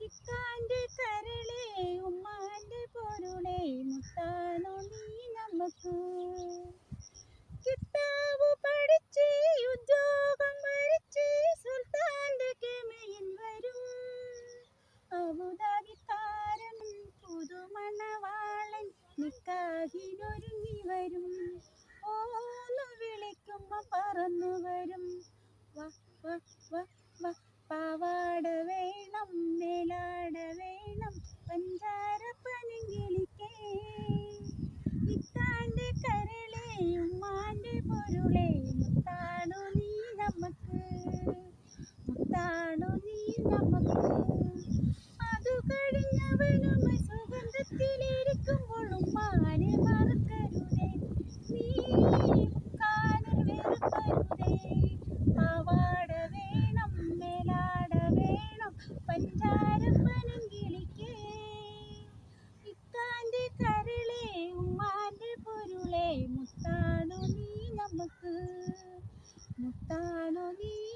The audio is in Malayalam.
ഇക്കാന്റെ കരളെ ഉമ്മാന്റെ പൊരുളെ മുത്താനോ നീ നമുക്ക്. കിട്ടാവ് പഠിച്ച് ഉദ്യോഗം വരിച്ച് സുൽത്താന്റെ കെമയിൽ വരും. അബുദാബിക്കാരൻ പുതുമണവാളൻ നിക്കാഹിനൊരുങ്ങി വരും. ഓന്നു വിളിക്കുമ്പോ പറന്നു വരും. വ വ വ വ പാവാട വേണം മേലാട വേണം പഞ്ചാര പനങ്കിളിക്കേ. ഇത്താന്റെ കരളെ ഉമ്മാന്റെ പൊരുളെ മുത്താണു നീ നമുക്ക് മുത്താണു നീ നമുക്ക് Johnny.